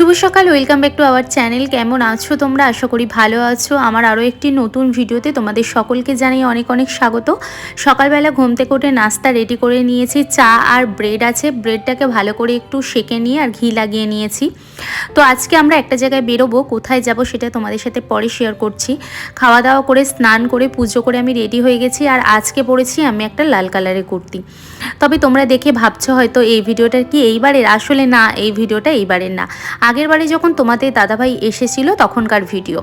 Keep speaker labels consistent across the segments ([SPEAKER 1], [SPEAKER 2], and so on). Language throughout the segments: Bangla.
[SPEAKER 1] শুভ সকাল welcome back to our channel কেমন আছো তোমরা? আশা করি ভালো আছো। আমার আরও একটি নতুন ভিডিওতে তোমাদের সকলকে জানাই অনেক অনেক স্বাগত। সকালবেলা ঘুম থেকে উঠে নাস্তা রেডি করে নিয়েছি। চা আর ব্রেড আছে। ব্রেডটাকে ভালো করে একটু সেকে নিয়ে আর ঘি লাগিয়ে নিয়েছি। তো আজকে আমরা একটা জায়গায় বেরোবো। কোথায় যাব সেটা তোমাদের সাথে পরে শেয়ার করছি। খাওয়া দাওয়া করে, স্নান করে, পুজো করে আমি রেডি হয়ে গেছি। আর আজকে পরেছি আমি একটা লাল কালারের কুর্তি। তবে তোমরা দেখে ভাবছ হয়তো এই ভিডিওটা কি এইবারের? আসলে না, এই ভিডিওটা এইবারের না। আগের বারে যখন তোমাদের দাদাভাই এসেছিল তখনকার ভিডিও।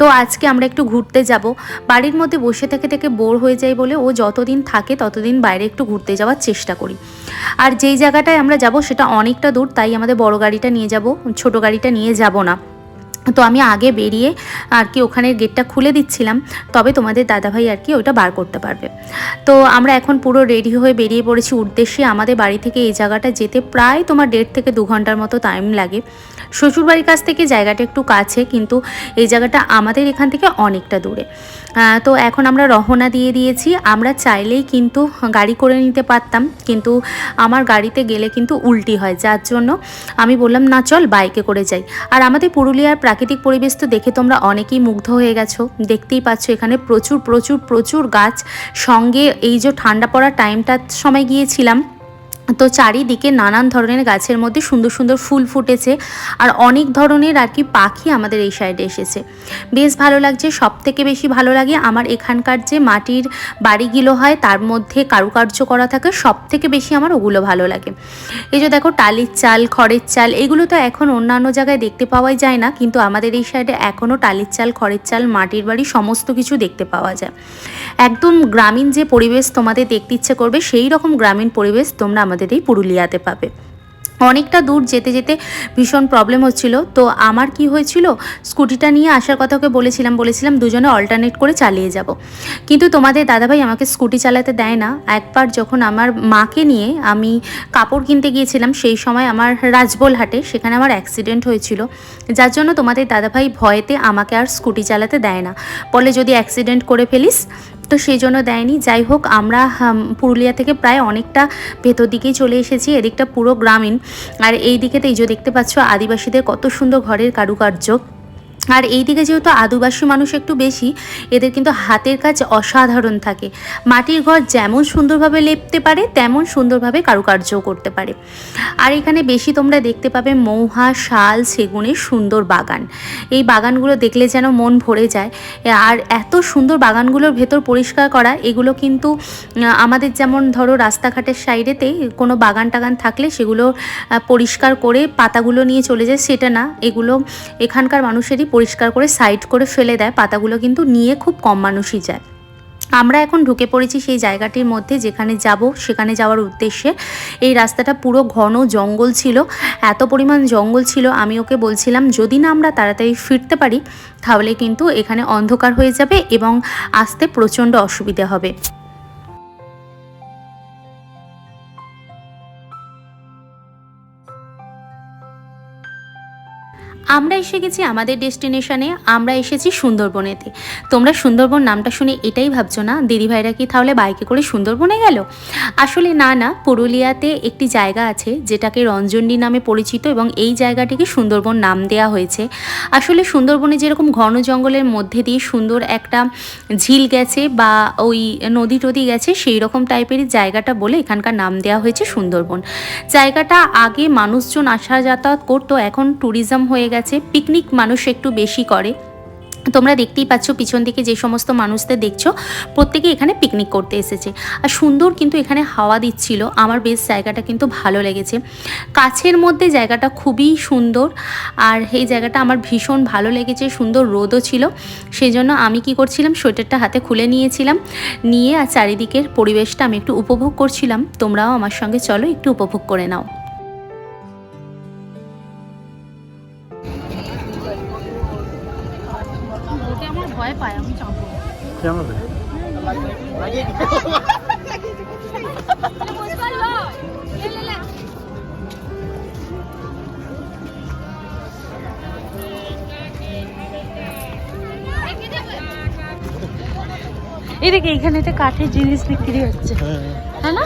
[SPEAKER 1] তো আজকে আমরা একটু ঘুরতে যাব। বাড়ির মধ্যে বসে থেকে থেকে বোর হয়ে যায় বলে ও যতদিন থাকে ততদিন বাইরে একটু ঘুরতে যাওয়ার চেষ্টা করি। আর যেই জায়গাটায় আমরা যাব সেটা অনেকটা দূর, তাই আমাদের বড় গাড়িটা নিয়ে যাব। ছোট গাড়িটা নিয়ে যাব না। তো আমি আগে বেরিয়ে আর কি ওখানের গেটটা খুলে দিচ্ছিলাম, তবে তোমাদের দাদাভাই আর কি ওইটা বার করতে পারবে। তো আমরা এখন পুরো রেডি হয়ে বেরিয়ে পড়েছি উদ্দেশ্যে আমাদের বাড়ি থেকে এই জায়গাটা যেতে প্রায় তোমার দেড় থেকে দু ঘণ্টার মতো টাইম লাগে। শ্বশুরবাড়ির কাছ থেকে জায়গাটা একটু কাছে, কিন্তু এই জায়গাটা আমাদের এখান থেকে অনেকটা দূরে। তো এখন আমরা রহনা দিয়ে দিয়েছি। আমরা চাইলেই কিন্তু গাড়ি করে নিতে পারতাম, কিন্তু আমার গাড়িতে গেলে কিন্তু উল্টি হয়, যার জন্য আমি বললাম, না, চল বাইকে করে যাই। আর আমাদের পুরুলিয়ার প্রাকৃতিক পরিবেশ তো দেখে তোমরা অনেকেই মুগ্ধ হয়ে গেছো। দেখতেই পাচ্ছ এখানে প্রচুর প্রচুর প্রচুর গাছ। সঙ্গে এই যে ঠান্ডা পড়ার টাইমটার সময় গিয়েছিলাম তো চারিদিকে নানান ধরনের গাছের মধ্যে সুন্দর সুন্দর ফুল ফুটেছে আর অনেক ধরনের আর কি পাখি আমাদের এই সাইডে এসেছে। বেশ ভালো লাগছে সব থেকে বেশি ভালো লাগে আমার এখানকার যে মাটির বাড়িগুলো হয় তার মধ্যে কারুকার্য করা থাকে সব থেকে বেশি আমার ওগুলো ভালো লাগে। এই যে দেখো টালির চাল, খড়ের চাল, এগুলো তো এখন অন্যান্য জায়গায় দেখতে পাওয়াই যায় না, কিন্তু আমাদের এই সাইডে এখনও টালির চাল, খড়ের চাল, মাটির বাড়ি সমস্ত কিছু দেখতে পাওয়া যায়। একদম গ্রামীণ যে পরিবেশ তোমাদের দেখতে ইচ্ছে করবে, সেই রকম গ্রামীণ পরিবেশ তোমরা আমাদের এই পুরুলিয়াতে পাবে। অনেকটা দূর যেতে যেতে ভীষণ প্রবলেম হচ্ছিল। তো আমার কি হয়েছিল, স্কুটিটা নিয়ে আসার কথা ওকে বলেছিলাম বলেছিলাম দুজনে অল্টারনেট করে চালিয়ে যাব। কিন্তু তোমাদের দাদাভাই আমাকে স্কুটি চালাতে দেয় না। একবার যখন আমার মাকে নিয়ে আমি কাপড় কিনতে গিয়েছিলাম, সেই সময় আমার রাজবোলহাটে সেখানে আমার অ্যাক্সিডেন্ট হয়েছিল। যার জন্য তোমাদের দাদাভাই ভয়েতে আমাকে আর স্কুটি চালাতে দেয় না। বলে যদি অ্যাক্সিডেন্ট করে ফেলিস তো সেই জন্য দেয়নি। যাই হোক, আমরা পুরুলিয়া থেকে প্রায় অনেকটা ভেতর দিকেই চলে এসেছি, এদিকটা পুরো গ্রামীণ। আর এই দিকেতেই যে দেখতে পাচ্ছ, আদিবাসীদের কত সুন্দর ঘরের কারুকার্য। আর এই দিকে যেহেতু আদিবাসী মানুষ একটু বেশি, এদের কিন্তু হাতের কাজ অসাধারণ থাকে। মাটির ঘর যেমন সুন্দরভাবে লেপতে পারে, তেমন সুন্দরভাবে কারুকার্যও করতে পারে। আর এখানে বেশি তোমরা দেখতে পাবে মৌহা, শাল, সেগুনের সুন্দর বাগান। এই বাগানগুলো দেখলে যেন মন ভরে যায়। আর এত সুন্দর বাগানগুলোর ভেতর পরিষ্কার করা, এগুলো কিন্তু আমাদের যেমন ধরো রাস্তাঘাটের সাইডেতে কোনো বাগান টাগান থাকলে সেগুলো পরিষ্কার করে পাতাগুলো নিয়ে চলে যায়, সেটা না। এগুলো এখানকার মানুষেরই পরিষ্কার করে সাইড করে ফেলে দেয়, পাতাগুলো কিন্তু নিয়ে খুব কম মানুষই যায়। আমরা এখন ঢুকে পড়েছি সেই জায়গাটির মধ্যে যেখানে যাব, সেখানে যাওয়ার উদ্দেশ্যে। এই রাস্তাটা পুরো ঘন জঙ্গল ছিল, এত পরিমাণ জঙ্গল ছিল, আমি ওকে বলছিলাম, যদি না আমরা তাড়াতাড়ি ফিরতে পারি, তাহলে কিন্তু এখানে অন্ধকার হয়ে যাবে এবং আসতে প্রচণ্ড অসুবিধা হবে। আমরা এসে গেছি আমাদের ডেস্টিনেশনে, আমরা এসেছি সুন্দরবনেতে। তোমরা সুন্দরবন নামটা শুনে এটাই ভাবছ না? দিদিভাইরা কি তাহলে বাইকে করে সুন্দরবনে গেল? আসলে না না, পুরুলিয়াতে একটি জায়গা আছে যেটাকে রঞ্জন্ডি নামে পরিচিত এবং এই জায়গাটিকে সুন্দরবন নাম দেওয়া হয়েছে। আসলে সুন্দরবনে যেরকম ঘন জঙ্গলের মধ্যে দিয়ে সুন্দর একটা ঝিল গেছে বা ওই নদী টদি গেছে, সেই রকম টাইপেরই জায়গাটা বলে এখানকার নাম দেওয়া হয়েছে সুন্দরবন। জায়গাটা আগে মানুষজন আসা যাতায়াত করতো, এখন ট্যুরিজম হয়ে গেছে। পিকনিক মানুষ একটু বেশি করে। তোমরা দেখতেই পাচ্ছ পিছন দিকে যে সমস্ত মানুষদের দেখছ, প্রত্যেকে এখানে পিকনিক করতে এসেছে। আর সুন্দর কিন্তু এখানে হাওয়া দিচ্ছিল, আমার বেশ জায়গাটা কিন্তু ভালো লেগেছে। কাছের মধ্যে জায়গাটা খুবই সুন্দর, আর এই জায়গাটা আমার ভীষণ ভালো লেগেছে, সুন্দর রোদও ছিল। সেই জন্য আমি কি করছিলাম, সোয়েটারটা হাতে খুলে নিয়েছিলাম, নিয়ে আর চারিদিকের পরিবেশটা আমি একটু উপভোগ করছিলাম। তোমরাও আমার সঙ্গে চলো, একটু উপভোগ করে নাও। আমার ভয় পায় আমি চাপবো।
[SPEAKER 2] কেমন হবে
[SPEAKER 1] এদিকে এইখানে একটা কাঠের জিনিস বিক্রি হচ্ছে। হ্যাঁ না?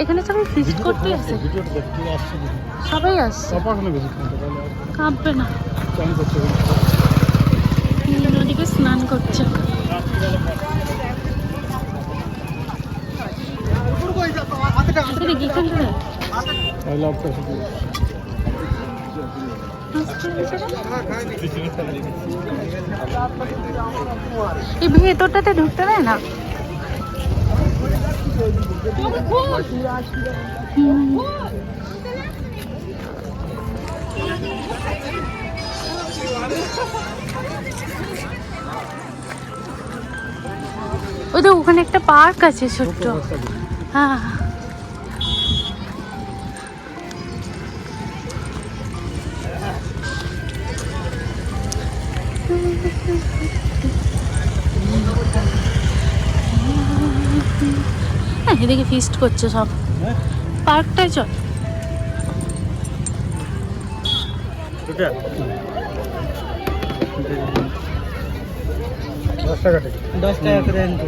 [SPEAKER 1] এখানে সবাই ফিস্ট করতে আসে। সবাই আসছে কাঁপবে না।
[SPEAKER 2] করতে
[SPEAKER 1] স্নান করছে থেকে? এই ভেতরটাতে ঢুকতে দেয় না হুম। ওই তো ওখানে একটা পার্ক আছে ছোট্ট। হ্যাঁ। হ্যাঁ এদিকে ফিস্ট করছে সব। পার্কটায় চল।
[SPEAKER 2] ওটা দশ টাকা
[SPEAKER 3] দশ টাকা করে আনব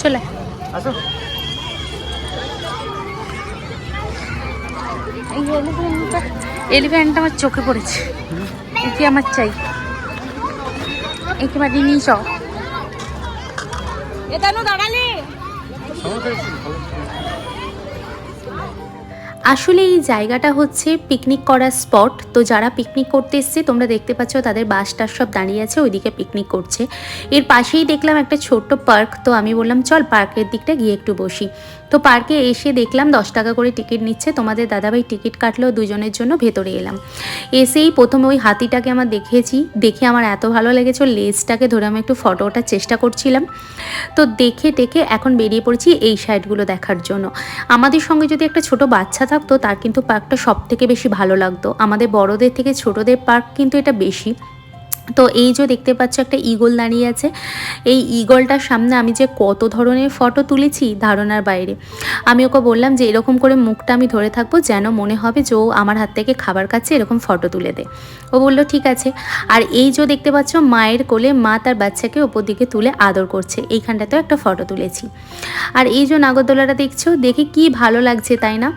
[SPEAKER 1] চলে।
[SPEAKER 2] আসো।
[SPEAKER 1] এলিফ্যান্টটা আমার চোখে পড়েছে। এটি আমার চাই? একে বাড়ি নিয়ে যাও
[SPEAKER 2] নেই, ভালো।
[SPEAKER 1] আসলে এই জায়গাটা হচ্ছে পিকনিক করার স্পট তো যারা পিকনিক করতে এসছে, তোমরা দেখতে পাচ্ছ তাদের বাস টাস সব দাঁড়িয়ে আছে, ওইদিকে পিকনিক করছে। এর পাশেই দেখলাম একটা ছোট্ট পার্ক তো আমি বললাম, চল পার্কের দিকটা গিয়ে একটু বসি। তো পার্কে এসে দেখলাম দশ টাকা করে টিকিট নিচ্ছে। তোমাদের দাদাভাই টিকিট কাটলো, দুজনের জন্য ভেতরে এলাম। এসেই প্রথমে ওই হাতিটাকে আমার দেখেছি। দেখে আমার এত ভালো লেগেছে, লেজটাকে ধরে আমি একটু ফটো ওঠার চেষ্টা করছিলাম। তো দেখে টেকে এখন বেরিয়ে পড়েছি এই সাইডগুলো দেখার জন্য। আমাদের সঙ্গে যদি একটা ছোট বাচ্চা থাকতো, তার কিন্তু পার্কটা সব থেকে বেশি ভালো লাগতো। আমাদের বড়দের থেকে ছোটদের পার্ক কিন্তু এটা বেশি। তো এই যে দেখতে পাচ্ছ একটা ইগল দাঁড়িয়ে আছে। এই ইগলটার সামনে আমি যে কত ধরনের ফটো তুলেছি ধারণার বাইরে। আমি ওকে বললাম যে এরকম করে মুখটা আমি ধরে থাকব যেন মনে হবে যে ও আমার হাত থেকে খাবার খাচ্ছে এরকম ফটো তুলে দে ও বলল, ঠিক আছে। আর এই যে দেখতে পাচ্ছ মায়ের কোলে মা তার বাচ্চাকে ওপর দিকে তুলে আদর করছে। এইখানটাতেও একটা ফটো তুলেছি। আর এই যে নাগরদোলাটা দেখছ, দেখে কি ভালো লাগছে তাই না?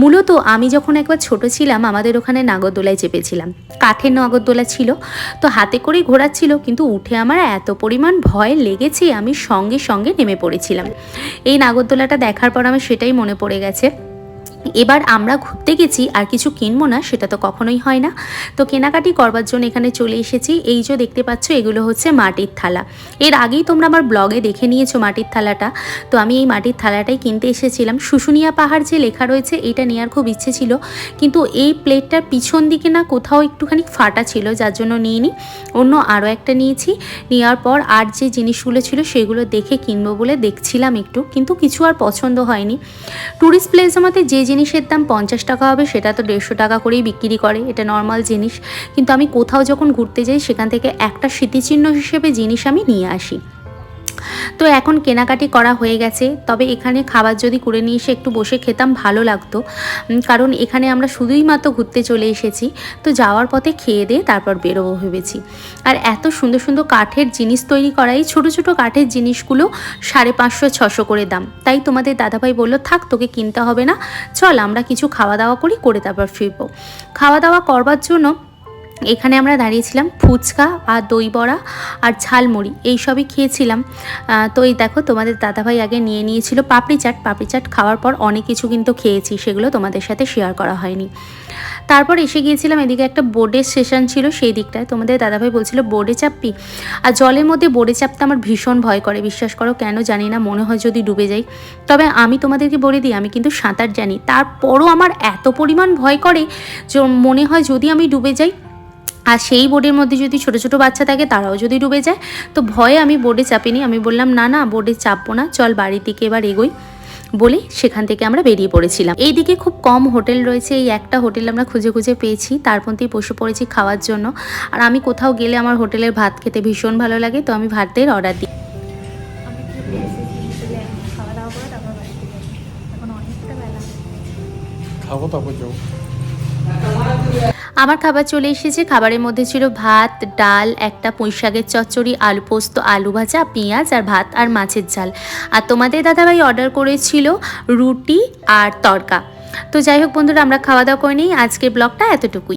[SPEAKER 1] মূলত আমি যখন একবার ছোট ছিলাম, আমাদের ওখানে নাগরদোলায় চেপেছিলাম। কাঠের নাগরদোলা ছিল। তো হাতে করেই ঘোরাচ্ছিল, কিন্তু উঠে আমার এত পরিমাণ ভয় লেগেছে, আমি সঙ্গে সঙ্গে নেমে পড়েছিলাম। এই নাগরদোলাটা দেখার পর আমার সেটাই মনে পড়ে গেছে। এবার আমরা ঘুরতে গেছি আর কিছু কিনবো না, সেটা তো কখনোই হয় না। তো কেনাকাটি করবার জন্য এখানে চলে এসেছি। এই যে দেখতে পাচ্ছ, এগুলো হচ্ছে মাটির থালা। এর আগেই তোমরা আমার ব্লগে দেখে নিয়েছো মাটির থালাটা। তো আমি এই মাটির থালাটাই কিনতে এসেছিলাম। শুশুনিয়া পাহাড় যে লেখা রয়েছে, এটা নেওয়ার খুব ইচ্ছে ছিল। কিন্তু এই প্লেটটার পিছন দিকে না কোথাও একটুখানি ফাটা ছিল, যার জন্য নিইনি। অন্য আরও একটা নিয়েছি। নেওয়ার পর আর যে জিনিসগুলো ছিল, সেগুলো দেখে কিনবো বলে দেখছিলাম একটু। কিন্তু কিছু আর পছন্দ হয়নি। ট্যুরিস্ট প্লেস আমাদের যে জিনিসের দাম পঞ্চাশ টাকা হবে, সেটা তো দেড়শো টাকা করেই বিক্রি করে, এটা নর্মাল জিনিস। কিন্তু আমি কোথাও যখন ঘুরতে যাই, সেখান থেকে একটা স্মৃতিচিহ্ন হিসেবে জিনিস আমি নিয়ে আসি। তো এখন কেনাকাটি করা হয়ে গেছে। তবে এখানে খাবার যদি করে নিয়ে এসে একটু বসে খেতাম ভালো লাগতো। কারণ এখানে আমরা শুধুই মাত্র ঘুরতে চলে এসেছি। তো যাওয়ার পথে খেয়ে দিয়ে তারপর বেরোবো ভেবেছি। আর এত সুন্দর সুন্দর কাঠের জিনিস তৈরি করাই, ছোটো ছোটো কাঠের জিনিসগুলো সাড়ে পাঁচশো, ছশো করে দাম। তাই তোমাদের দাদাভাই বলল, থাক, তোকে কিনতে হবে না। চল, আমরা কিছু খাওয়া দাওয়া করি, করে তারপর ফিরবো। খাওয়া দাওয়া করবার জন্য এখানে আমরা দাঁড়িয়েছিলাম ফুচকা আর দই বড়া আর ঝালমুড়ি, এই সবই খেয়েছিলাম। তো এই দেখো তোমাদের দাদাভাই আগে নিয়ে নিয়েছিল পাপড়ি চাট। পাপড়ি চাট খাওয়ার পর অনেক কিছু কিন্তু খেয়েছি, সেগুলো তোমাদের সাথে শেয়ার করা হয়নি। তারপর এসে গিয়েছিলাম এদিকে একটা বোর্ডের সেশন ছিল সেই দিকটায়। তোমাদের দাদাভাই বলছিল বোর্ডে চাপবি? আর জলের মধ্যে বোর্ডে চাপতে আমার ভীষণ ভয় করে। বিশ্বাস করো, কেন জানি না, মনে হয় যদি ডুবে যাই। তবে আমি তোমাদেরকে বলে দিই, আমি কিন্তু সাঁতার জানি। তারপরও আমার এত পরিমাণ ভয় করে যে মনে হয় যদি আমি ডুবে যাই আর সেই বোর্ডের মধ্যে যদি ছোট ছোট বাচ্চা থাকে তারাও যদি ডুবে যায়। তো ভয়ে আমি বোর্ডে চাপিনি। আমি বললাম না না বোর্ডে চাপবো না। চল বাড়ি থেকে এবার এগোই। বলে সেখান থেকে আমরা বেরিয়ে পড়েছিলাম। এইদিকে খুব কম হোটেল রয়েছে। এই একটা হোটেল আমরা খুঁজে খুঁজে পেয়েছি। তার মধ্যেই বসে পড়েছি খাওয়ার জন্য। আর আমি কোথাও গেলে আমার হোটেলের ভাত খেতে ভীষণ ভালো লাগে। তো আমি ভাতের অর্ডার দিই।
[SPEAKER 2] খাব তারপর যাব
[SPEAKER 1] আমার খাবার চলে এসেছে। খাবারের মধ্যে ছিল ভাত, ডাল, একটা পুঁই শাকের চচ্চড়ি, আলু পোস্ত, আলু ভাজা, পেঁয়াজ আর ভাত আর মাছের ঝাল। আর তোমাদের দাদাভাই অর্ডার করেছিল রুটি আর তড়কা তো যাই হোক বন্ধুরা, আমরা খাওয়া দাওয়া করে নিই। আজকের ব্লগটা এতটুকুই।